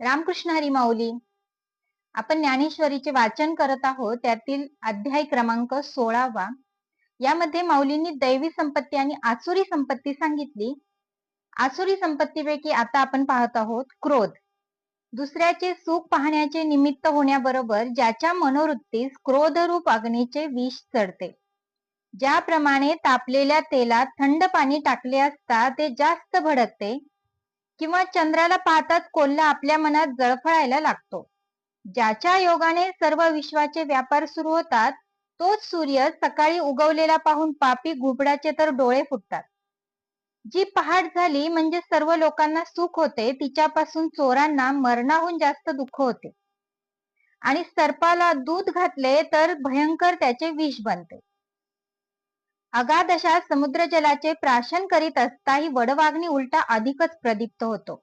रामकृष्ण हरी माऊली आपण ज्ञानेश्वरीचे वाचन करत आहोत त्यातील अध्याय क्रमांक सोळावा. यामध्ये माऊलींनी दैवी संपत्ती आणि आसुरी संपत्ती सांगितली. आसुरी संपत्तीपैकी आता आपण पाहत आहोत क्रोध. दुसऱ्याचे सुख पाहण्याचे निमित्त होण्याबरोबर ज्याच्या मनोवृत्तीस क्रोधरूप अग्नीचे विष चढते. ज्याप्रमाणे तापलेल्या तेलात थंड पाणी टाकले असता ते जास्त भडकते किंवा चंद्राला पाहताच कोल्हा आपल्या मनात जळफळायला लागतो. ज्याच्या योगाने सर्व विश्वाचे व्यापार सुरू होतात तोच सूर्य सकाळी उगवलेला पाहून पापी घुबडाचे तर डोळे फुटतात. जी पहाट झाली म्हणजे सर्व लोकांना सुख होते तिच्यापासून चोरांना मरणाहून जास्त दुःख होते. आणि सर्पाला दूध घातले तर भयंकर त्याचे विष बनते. अगादशात समुद्र जलाचे प्राशन करीत असता ही वडवाग्नी उलटा अधिकच प्रदीप्त होतो.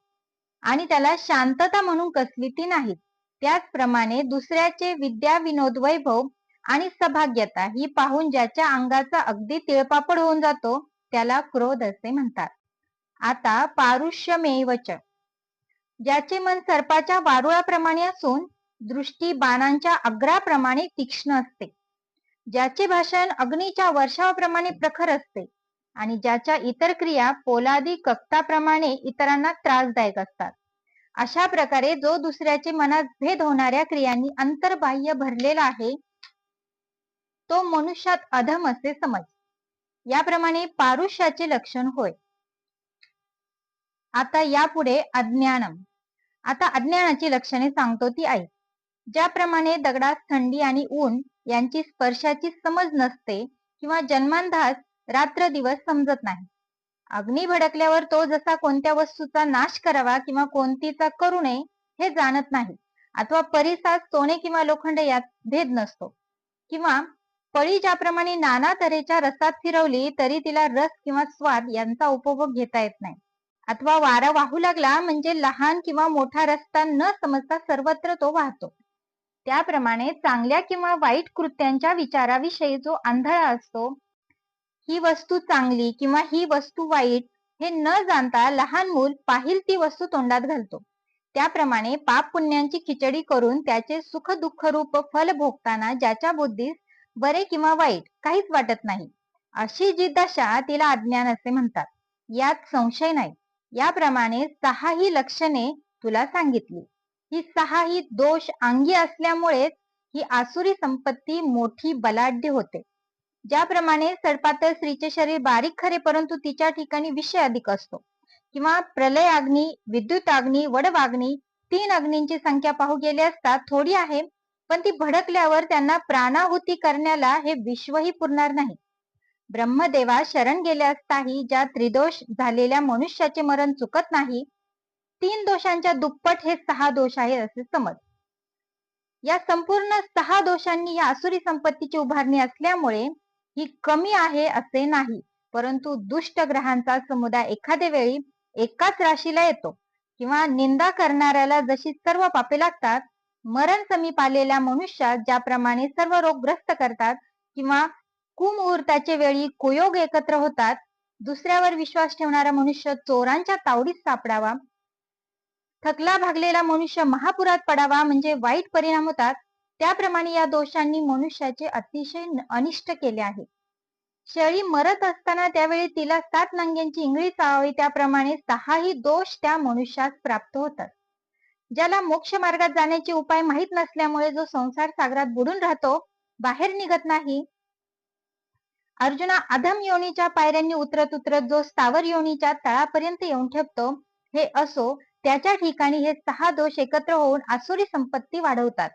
आणि त्याला शांतता म्हणून कसली ती नाही त्याचप्रमाणे दुसऱ्याचे विद्या विनोद वैभव आणि सभाग्यता ही पाहून ज्याच्या अंगाचा अगदी तिळपापड होऊन जातो त्याला क्रोध असे म्हणतात. आता पारुष्यमेवच. ज्याचे मन सर्पाच्या वारुळाप्रमाणे असून दृष्टी बाणांच्या अग्राप्रमाणे तीक्ष्ण असते. ज्याचे भाषण अग्नीच्या वर्षावाप्रमाणे प्रखर असते आणि ज्याच्या इतर क्रिया पोलादी कक्ताप्रमाणे इतरांना त्रासदायक असतात. अशा प्रकारे जो दुसऱ्याचे मनात भेद होणाऱ्या क्रियांनी अंतर्बाह्य भरलेला आहे तो मनुष्यात अधम असे समज. याप्रमाणे पारुष्याचे लक्षण होय. आता यापुढे अज्ञानम. आता अज्ञानाची लक्षणे सांगतो ती आई. ज्याप्रमाणे दगडात थंडी आणि ऊन यांची स्पर्शाची समज नसते किंवा जन्मांधास रात्र दिवस समजत नाही. अग्नी भडकल्यावर तो जसा कोणत्या वस्तूचा नाश करावा किंवा कोणतीचा करू नये हे जाणत नाही अथवा परिसात सोने किंवा लोखंड यात भेद नसतो. किंवा पळी ज्याप्रमाणे नाना तऱ्हेच्या रसात फिरवली तरी तिला रस किंवा स्वाद यांचा उपभोग घेता येत नाही. अथवा वारा वाहू लागला म्हणजे लहान किंवा मोठा रस्ता न समजता सर्वत्र तो वाहतो. त्याप्रमाणे चांगल्या किंवा वाईट कृत्यांच्या विचाराविषयी जो आंधळा असतो ही वस्तू चांगली किंवा ही वस्तू वाईट हे न जाणता लहान मूल पाहिल ती वस्तू तोंडात घालतो. त्याप्रमाणे पाप पुण्यांची खिचडी करून त्याचे सुख दुःख रूप फल भोगताना ज्याच्या बुद्धीस बरे किंवा वाईट काहीच वाटत नाही अशी जी दशा तिला अज्ञान असे म्हणतात. यात संशय नाही. याप्रमाणे सहा ही लक्षणे तुला सांगितली. ही सहा ही दोष अंगी असल्यामुळेच ही आसुरी संपत्ती मोठी बलाढ्य होते. ज्याप्रमाणे सडपातळ स्त्रीचे शरीर बारीक खरे परंतु तिच्या ठिकाणी विषय अधिक असतो. किंवा प्रलय अग्नी विद्युत अग्नी वडवाग्नी तीन अग्नींची संख्या पाहू गेली असता थोडी आहे पण ती भडकल्यावर त्यांना प्राणाहुती करण्याला हे विश्वही पुरणार नाही. ब्रह्मदेवा शरण गेले असताही ज्या त्रिदोष झालेल्या मनुष्याचे मरण चुकत नाही तीन दोषांच्या दुप्पट हे सहा दोष आहे असे समज. या संपूर्ण सहा दोषांनी या असुरी संपत्तीची उभारणी असल्यामुळे ही कमी आहे असे नाही. परंतु दुष्ट ग्रहांचा समुदाय एखाद्या वेळी एकाच राशीला येतो किंवा निंदा करणाऱ्याला जशी सर्व पापे लागतात मरण समीप आलेल्या मनुष्यात ज्याप्रमाणे सर्व रोग ग्रस्त करतात किंवा कुमुहूर्ताचे वेळी कुयोग एकत्र होतात दुसऱ्यावर विश्वास ठेवणारा मनुष्य चोरांच्या तावडीत सापडावा थकला भागलेला मनुष्य महापुरात पडावा म्हणजे वाईट परिणाम होतात त्याप्रमाणे या दोषांनी मनुष्याचे अतिशय अनिष्ट केले आहे. शेळी मरत असताना त्यावेळी तिला सात नांग्यांची इंगळी चावावी त्याप्रमाणे सहाही दोष त्या मनुष्यास प्राप्त होतात. ज्याला मोक्ष मार्गात जाण्याचे उपाय माहीत नसल्यामुळे जो संसार सागरात बुडून राहतो बाहेर निघत नाही. अर्जुना अधम योनीच्या पायऱ्यांनी उतरत उतरत जो स्थावर योनीच्या तळापर्यंत येऊन ठेवतो हे असो त्याच्या ठिकाणी हे सहा दोष एकत्र होऊन आसुरी संपत्ती वाढवतात.